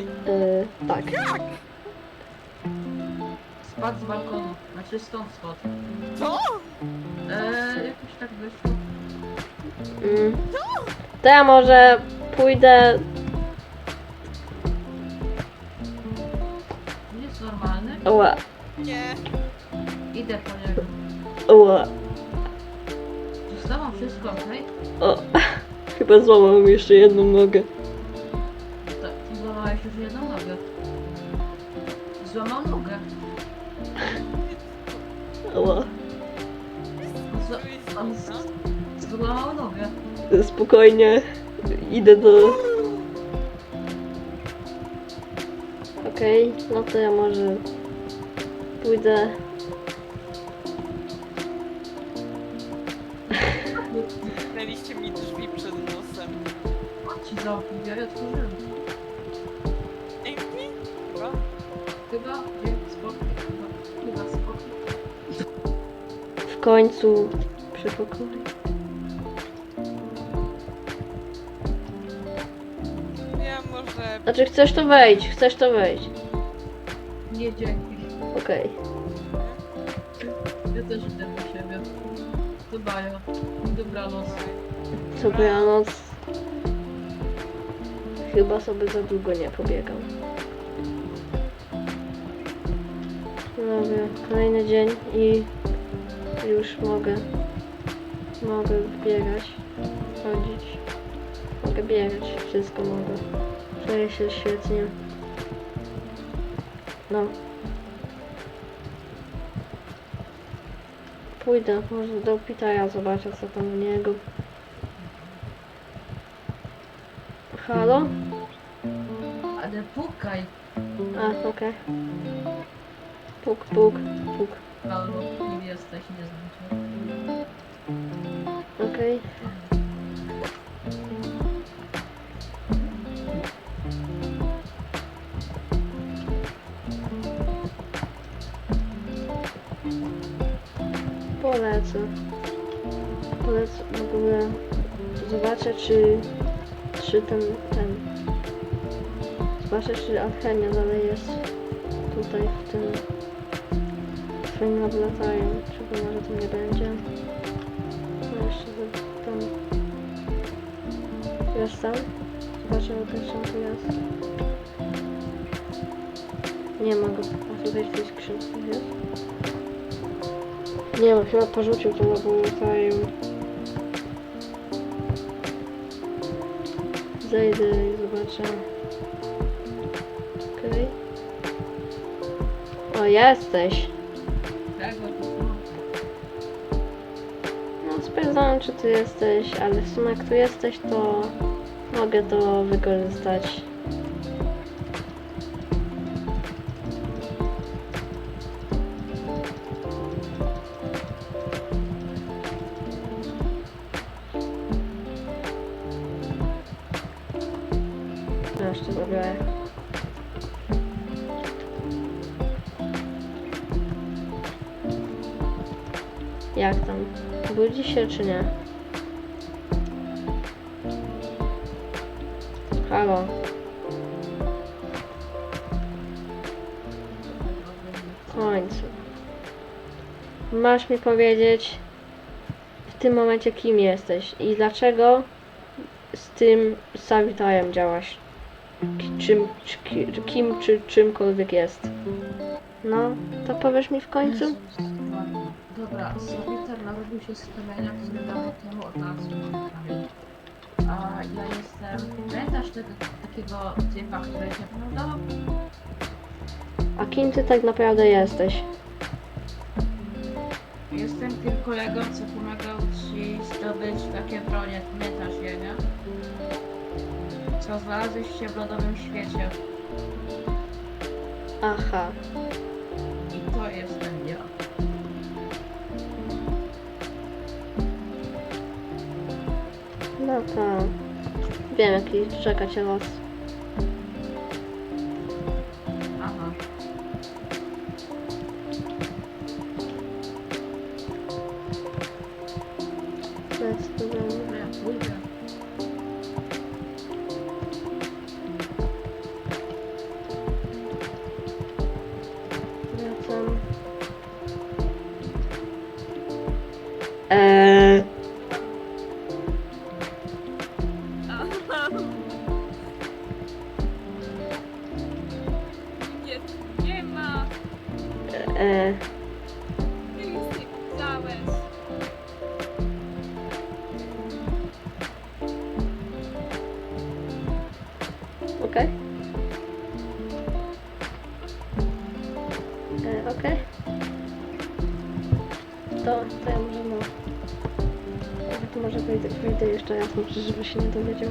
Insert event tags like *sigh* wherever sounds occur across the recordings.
Yy, tak. Jak? Spadł z balkonu. Znaczy stąd spadł. Co? Eee, jakoś tak wyszło. Mm. To ja może pójdę. Jest normalny. Ła, Nie. Idę po niego. ła. Zostawam wszystko, okej? O, *laughs* chyba złamałem jeszcze jedną nogę. Jedną nogę. Złamał nogę. Ła. On, z- on z- złamał nogę. Spokojnie. Idę do. Okej, no to ja może pójdę. Zamknęliście mi drzwi przed nosem. Chodź ci zamknij, ja je otworzyłem. Chyba, nie, spokój, chyba, chyba spokój. W końcu przedpokoju. Ja może... Znaczy, chcesz to wejść, chcesz to wejść. Nie dzięki. Okej. Ja też idę do siebie. Chyba ja. Dobranoc. Dobranoc. Chyba sobie za długo nie pobiegam. Dobra, kolejny dzień i już mogę mogę biegać, chodzić. Mogę biegać, wszystko mogę. Czuję się świetnie. No. Pójdę, może do Pitaya zobaczę co tam u niego. Halo? Ale pukaj. A, okej. Puk, puk, puk. Albo kim jesteś, nie znam cię. Okej. Polecę. Polecę w ogóle. Zobaczę czy, czy ten, ten. Zobaczę czy alchemia dalej jest w swoim laboratorium. Czy go może tam nie będzie. No jeszcze za- tam. Jest tam? Zobaczymy czym tu jest. Nie ma go. A tutaj w tej skrzynce jest? Nie ma, chyba porzucił to laboratorium. Zejdę i zobaczę. Okej. O, jesteś. Czy tu jesteś, ale w sumie jak tu jesteś, to mogę to wykorzystać. Budzi się czy nie? Halo. W końcu. Masz mi powiedzieć w tym momencie kim jesteś i dlaczego z tym Savitajem działasz? Czym, czy, ki- kim czy czymkolwiek jest. No, to powiesz mi w końcu? Dobra, Sowiter narodził się z kamienia, który dawno temu odnalazł kamień. A ja jestem... Pamiętasz tego takiego typa, który cię pomagał? A kim ty tak naprawdę jesteś? Jestem tym kolegą, co pomagał ci zdobyć takie bronie. Pamiętasz je, nie? Co znalazłeś się w lodowym świecie. Aha. I to jestem ja. No to... Wiem, jaki czeka cię los. Aha. Wracam. Okej. E, okej. To, to ja może no. To może wyjdę, wyjdę jeszcze raz, może żeby się nie dowiedział.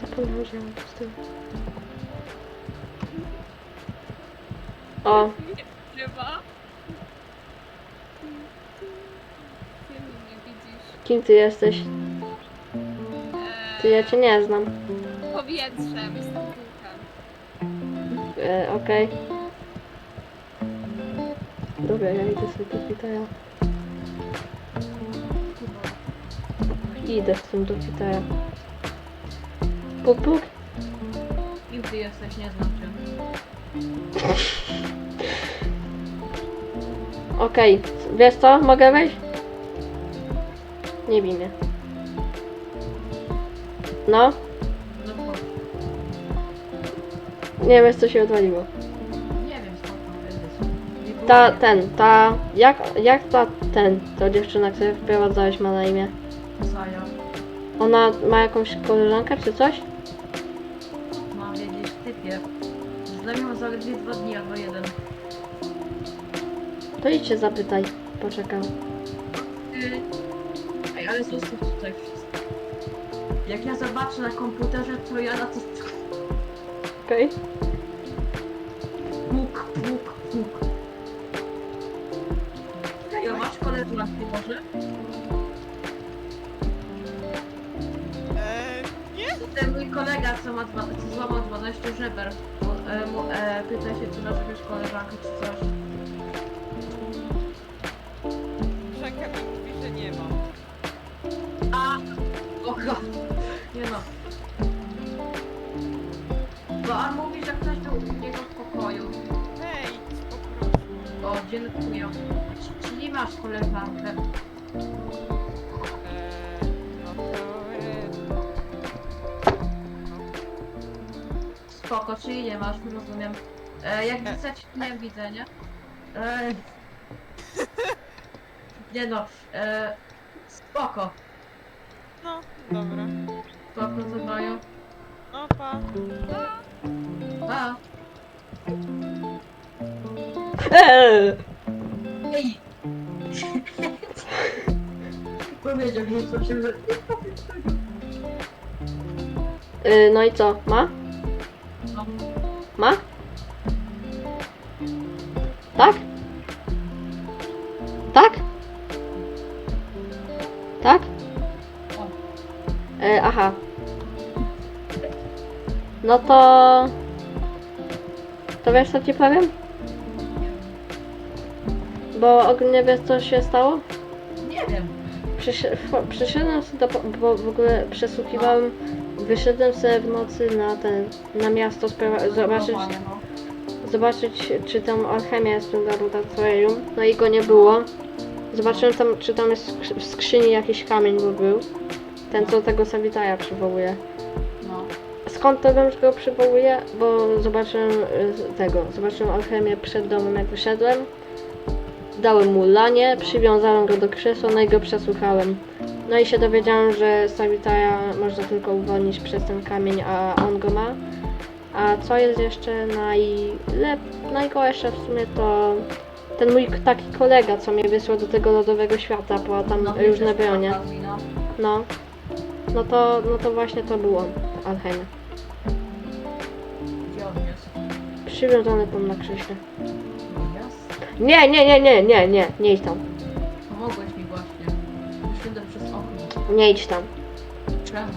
Zapomniałam, że ja mam tyłu. O, Nie kim ty jesteś? Ty, ja cię nie znam. powietrzem, jestem duchem. E, okej. Dobra, ja idę sobie do Witaja. Idę z tym do Witaja. Puk, puk. Kim ty jesteś, nie znam cię. Okej, wiesz co? Mogę wejść? Nie bij mnie. No, No bo nie wiesz co się odwaliło. nie wiem skąd. Nie było Ta, mnie. ten, ta, jak, jak ta, ten, ta dziewczyna, którą wprowadzałeś ma na imię? Zaja. Ona ma jakąś koleżankę czy coś? Mam wiedzieć typie. Znamy zaledwie dwa dni albo jeden. To idź się zapytaj. Poczekam. Ty... Ej, ale zostaw tutaj wszystko. Jak ja zobaczę na komputerze, to ja na to... Okej. Puk, puk, puk. Ej, a masz koleżanki może? Eee, nie? Ten mój kolega, co ma dwa, co złamał 12 żeber, e, mu, e, pyta się, czy masz jakąś koleżankę, czy coś. Nie no. Bo on mówi, że ktoś był u niego w pokoju. Hej, po prostu. O, dziękuję. Czy- Czyli masz koleżankę? Eee, no to... Eee, Spoko, czyli nie masz, rozumiem. E, jak pisać, nie widzę, nie? E, nie no, e, spoko. no, dobra. Spoko, co mają. No, pa. A, Eee! ej! Powiedział mi że... Y, no i co? Ma? No. Ma? Tak? Tak? Tak? E, aha. No to... To wiesz co ci powiem? Bo ogólnie wiesz co się stało? Nie wiem. Przysz- w- Przyszedłem sobie do, po- bo w ogóle przesłuchiwałem, wyszedłem sobie w nocy na ten, na miasto spra- zobaczyć, no. zobaczyć czy tam alchemia jest w tym laboratorium, no i go nie było. Zobaczyłem tam, czy tam jest skrzy- w skrzyni jakiś kamień, bo był. Ten, co tego Savitaja przywołuje. Skąd to wiem, że go przywołuje? Bo zobaczyłem y, tego, zobaczyłem alchemię przed domem, jak wyszedłem. Dałem mu lanie, przywiązałem go do krzesła, no i go przesłuchałem. No i się dowiedziałem, że Savitaja można tylko uwolnić przez ten kamień, a on go ma. A co jest jeszcze najlep... najgorsze w sumie to ten mój taki kolega, co mnie wysłał do tego lodowego świata po tam no różne bronie. No. No. No to, no to właśnie to było alchemia. Przywiązany tam na krześle. No jasne. Nie, nie, nie, nie, nie, nie, nie idź tam. Pomogłeś mi właśnie. Wyszedłem przez okno. Nie idź tam. Czemu?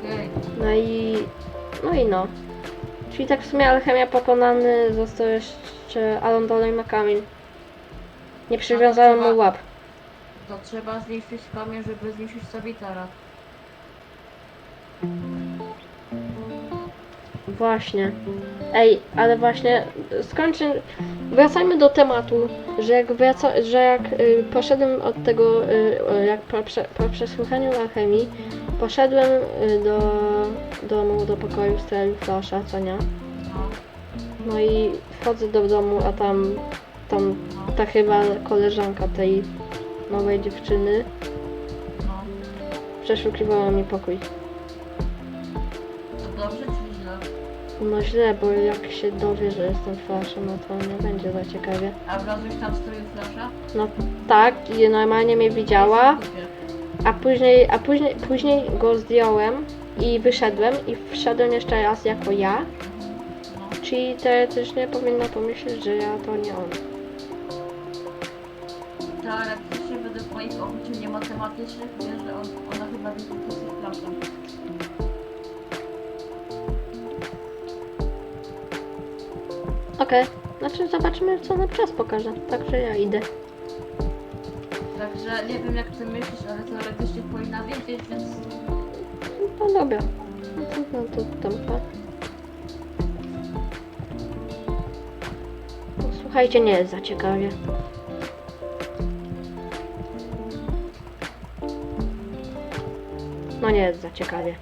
Okej. No i, no i no. Czyli tak w sumie alchemia pokonany, został jeszcze Alon dalej ma kamień. Nie przywiązałem mu łap. To trzeba zniszczyć kamień, żeby zniszczyć Sabitera. Właśnie. Ej, ale właśnie skończę. Wracajmy do tematu, że jak wraca, że jak y, poszedłem od tego, y, jak po, prze, po przesłuchaniu alchemii, poszedłem y, do domu, do pokoju Flosza, co nie? No, i wchodzę do domu, a tam, tam ta chyba koleżanka tej nowej dziewczyny przeszukiwała mi pokój. No źle, bo jak się dowie, że jestem flaszem, no to nie będzie za ciekawie. A wlazłeś tam w stroju flasza? No tak, i normalnie mnie widziała, a później, a później, później go zdjąłem i wyszedłem i wszedłem jeszcze raz jako ja, czyli teoretycznie powinna pomyśleć, że ja to nie on. Teoretycznie według moich obliczeń niematematycznych wiesz, że on, ona chyba wie, że jesteś flaszem. Okej, znaczy zobaczymy co na czas pokaże, także ja idę. Także nie wiem jak ty myślisz, ale teoretycznie powinna wiedzieć, więc No dobra, no to, no to tam pa. No, słuchajcie, nie jest za ciekawie. No nie jest za ciekawie.